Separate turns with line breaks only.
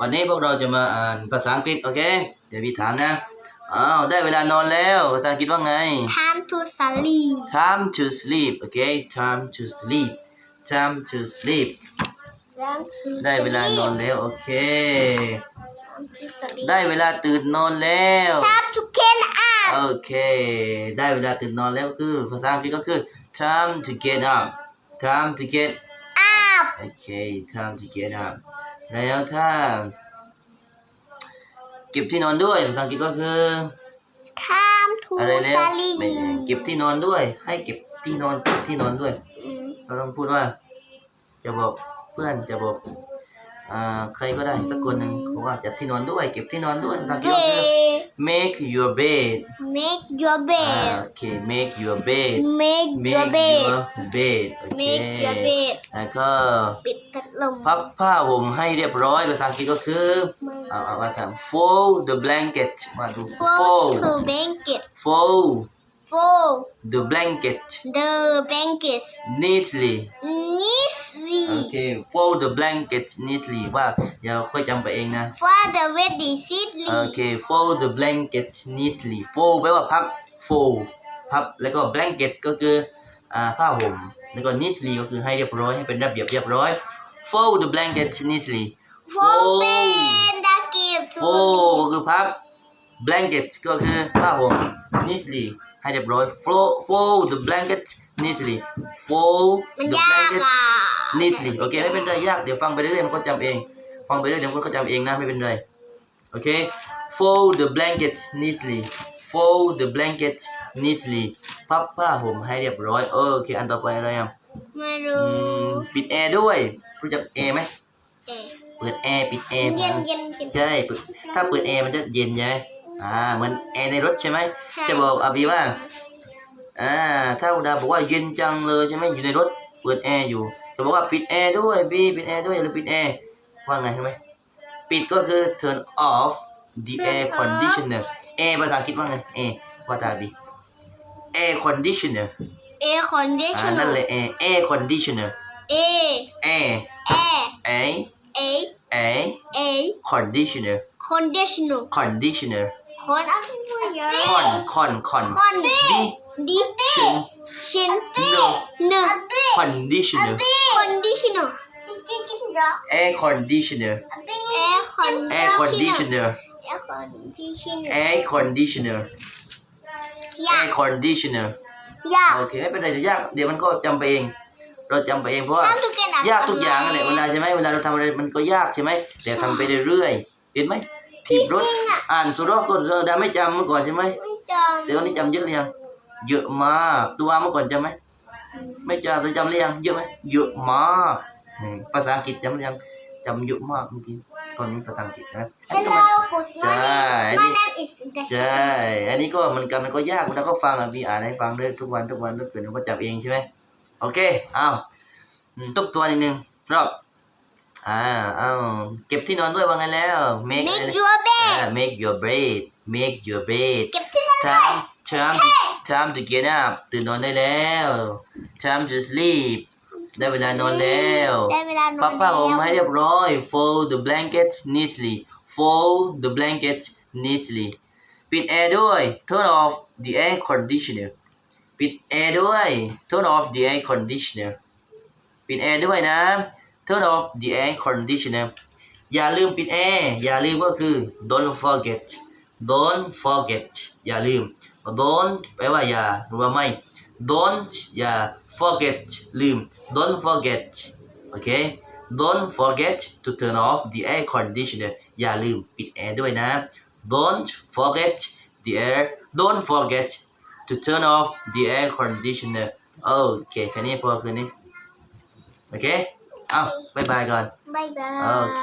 วันนี้พวกเราจะมาอ่านภาษาอังกฤษโอเค เดี๋ยวพี่ถามนะ อ้าวได้เวลานอนแล้ว ภาษาอังกฤษว่าไง
time to sleep
time to sleep โอเค time to sleep time to sleep
time to
ได้เวลานอนแล้วโอเค
time to sleep
ได้เวลาตื่นนอนแล้ว
time to get up
โอเค ได้เวลาตื่นนอนแล้วคือภาษาอังกฤษก็คือ time to get up time to get
up
โอเค time to get up แล้วถ้า เก็บที่นอนด้วยภาษาอังกฤษก็คือ
time to
อะไรแล้ว
sleep
ไม่ใช่เก็บที่นอนด้วย ให้เก็บที่นอนเก็บที่นอนด้วย เราต้องพูดว่า จะบอกเพื่อนจะบอกอ่าใครก็ได้สักคนหนึ่งบอกว่าจัดที่นอนด้วย เก็บที่นอนด้วยภาษาอังกฤษก็คือ make your bed
make your
อ่า
bed
โอเค make your bed
make your
make
bed
your bed โอเค
make your bed
แล้วก็
ปิดพัดลม
พับผ้าห่มให้เรียบร้อยภาษาอังกฤษก็คือเอาเอาว่าทำ fold the blanket มาดู
fold
fold
to blanket
fold
fold
the blanket
the blankets
neatly
neatly
โอเค fold the blanket neatly ว่าอย่าค่อยจำไปเองนะ
for the wedding seatly
โอเค fold the blanket neatly fold แปลว่าพับ fold พับแล้วก็ blanket ก็คืออ่าผ้าห่มแล้วก็ neatly ก็คือให้เรียบร้อยให้เป็นระเบียบเรียบร้อย fold the blanket neatly
fold bed that gives to
fold ก็
me
คือพับ blanket ก็คือผ้าห่ม neatly ให้เรียบร้อย fold fold the blanket neatly fold
มัน
the
ยาก
blanket
อะ
neatly โอเคไม่เป็นไรยากเดี๋ยวฟังไปเรื่อยๆมันก็จำเอง ฟังไปเรื่อยๆเดี๋ยวมันก็จำเองนะไม่เป็นไร โอเค fold the blanket neatly fold the blanket neatly พับผ้าห่มให้เรียบร้อยโอเคอันต่อไปอะไรอะ
ไม่
อื
รู้
มปิดแอร์ด้วยรู้จักแอร์ไหม
เอ๊ะ
เปิดแอร์ปิดแอร์
เย็นเย็นเย็น
ใช่เปิดถ้าเปิดแอร์มันจะเย็นใช่ไหม อ่าเหมือนแอร์ในรถใช่ไหม
ใช่
จะบอกอาบีว่าอ่าถ้าอุดาบอกว่าเย็นจังเลยใช่ไหมอยู่ในรถเปิดแอร์อยู่ จะบอกว่าปิดแอร์ด้วยบีปิดแอร์ด้วยอย่าลืมปิดแอร์ว่าไงใช่ไหมปิดก็คือ turn off the air conditioner แอร์ภาษาอังกฤษว่าไงแอร์ว่าตาบี air conditioner
เอร์คอนดิ
อ่า
ชัน
นั่นเลย air air conditioner
เอ
air
แอร์
air
เอ
air
เอ
conditioner
คอนดิชัน
conditioner
คอนอะไรวะเยอะ
con con con
คอนดิ
D
ดิชิน
no
หนึ่ง
conditioner
คอนดิชัน
air conditioner
แอร์คอน
air conditioner
แอร์คอนดิชัน
air conditioner
ยาก
air conditioner
ยาก
โอเคไม่เป็นไรเดี๋ยวยากเดี๋ยวมันก็จำไปเอง เราจำไปเองเพราะว่า
ทำทุกอย่าง
ยากทุกอย่างนั่นแหละเวลาใช่ไหมเวลาเราทำอะไรมันก็ยากใช่ไหมแต่ทำไปเรื่อยๆเห็นไหม ถีบรถ อ่านสุรก็เราดาไม่จำเมื่อก่อนใช่ไหม
ไม่จ
แต่ตอนนี้จำเยอะหรือยังเยอะมากตัวเมื่อก่อนจำไหมไม่จำเราจำหรือยังเยอะไหมเยอะมากอืมภาษาอังกฤษจำหรือยังจำเยอะมากเมื่อกี้ตอนนี้ภาษาอังกฤษนะำอันนี้ก็
Hello
มัน
good
ใช่
morning my name is
ใช่อันนี้ก็เหมือนกันมันก็ยากเวลาเขาฟังอะพี่อ่านให้ฟังด้วยทุกวันทุกวันทุกคืนมันก็จำเองใช่ไหมโอเคเอาอืมทบทวนอีกหนึ่งรอบ อ่าเอาเก็บที่นอนด้วยว่าไงแล้ว make
make
อะไร
your
อ่า
bed
make your bed make your bed
เก็บที่นั่น
time time to time to get up ตื่นนอนได้แล้ว time to sleep ได้เวลานอนแล้ว
ได้เวลานอน
พับผ้าห่ม
แล้ว
ให้เรียบร้อย fold the blanket neatly fold the blanket neatly ปิดแอร์ด้วย turn off the air conditioner ปิดแอร์ด้วย turn off the air conditioner ปิดแอร์ด้วยนะ turn off the air conditioner อย่าลืมปิดแอร์ อย่าลืมก็คือ don't forget don't forget อย่าลืม don't แปลว่าอย่าหรือว่าไม่ don't อย่า forget ลืม don't forget โอเค don't forget to turn off the air conditioner อย่าลืมปิดแอร์ด้วยนะ don't forget the air don't forget to turn off the air conditioner โอเคแค่นี้พอคืนนี้ โอเค เ อาบายบายก่อน
บ๊ายบาย
โอเค